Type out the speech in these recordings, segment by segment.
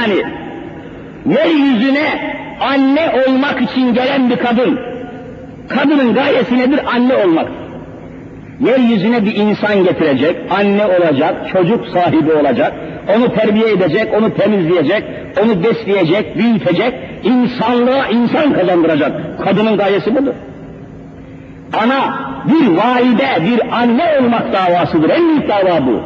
yani. Yeryüzüne anne olmak için gelen bir kadın. Kadının gayesi nedir? Anne olmak. Yeryüzüne bir insan getirecek, anne olacak, çocuk sahibi olacak, onu terbiye edecek, onu temizleyecek, onu besleyecek, büyütecek, insanlığa insan kazandıracak. Kadının gayesi budur. Ana, bir valide, bir anne olmak davasıdır. En büyük dava bu.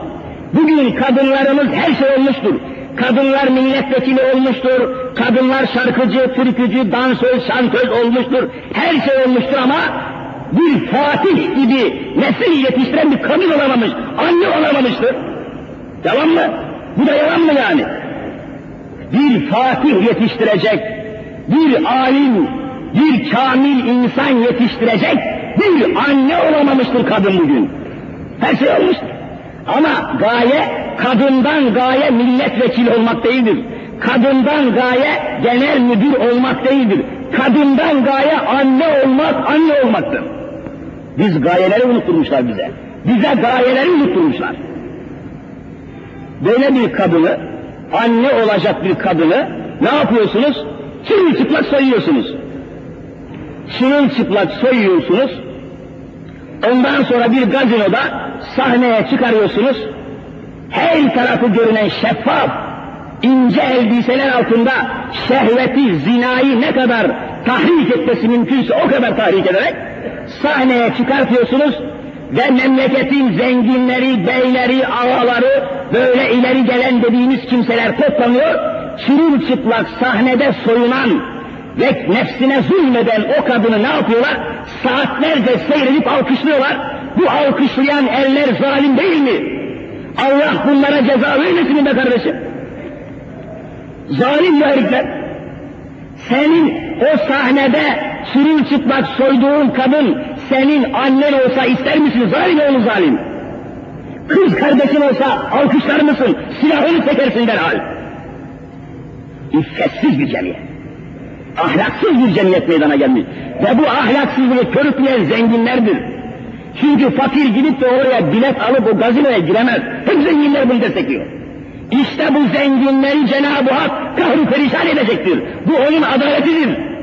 Bugün kadınlarımız her şey olmuştur. Kadınlar milletvekili olmuştur, kadınlar şarkıcı, türkücü, dansöz, şantöz olmuştur. Her şey olmuştur ama bir Fatih gibi nesil yetiştiren bir kadın olamamış, anne olamamıştır. Yalan mı? Bu da yalan mı yani? Bir Fatih yetiştirecek, bir alim, bir kamil insan yetiştirecek bir anne olamamıştır kadın bugün. Her şey olmuştur. Ama gaye kadından gaye milletvekili olmak değildir. Kadından gaye genel müdür olmak değildir. Kadından gaye anne olmak, anne olmaktır. Biz gayeleri unutturmuşlar bize. Bize gayeleri unutturmuşlar. Böyle bir kadını, anne olacak bir kadını ne yapıyorsunuz? Çırılçıplak soyuyorsunuz. Çırılçıplak soyuyorsunuz. Ondan sonra bir gazinoda sahneye çıkarıyorsunuz. Her tarafı görünen şeffaf, ince elbiseler altında şehveti, zinayı ne kadar tahrik etmesi mümkünse o kadar tahrik ederek sahneye çıkartıyorsunuz ve memleketin zenginleri, beyleri, ağaları, böyle ileri gelen dediğimiz kimseler toplanıyor, çırılçıplak sahnede soyunan ve nefsine zulmeden o kadını ne yapıyorlar? Saatlerce seyredip alkışlıyorlar. Bu alkışlayan eller zalim değil mi? Allah bunlara ceza vermesin be kardeşim? Zalim herifler. Senin o sahnede sürülçıplak soyduğun kadın senin annen olsa ister misin? Zalim oğlu zalim. Kız kardeşin olsa alkışlar mısın? Silahını çekersin derhal. İffetsiz bir cemiyet. Ahlaksız bir cemiyet meydana gelmiş. Ve bu ahlaksızlığı körükleyen zenginlerdir. Çünkü fakir gidip de oraya bilet alıp o gazinoya giremez. Hep zenginler bunu destekliyor. İşte bu zenginleri Cenab-ı Hak kahru perişan edecektir. Bu onun adaletidir.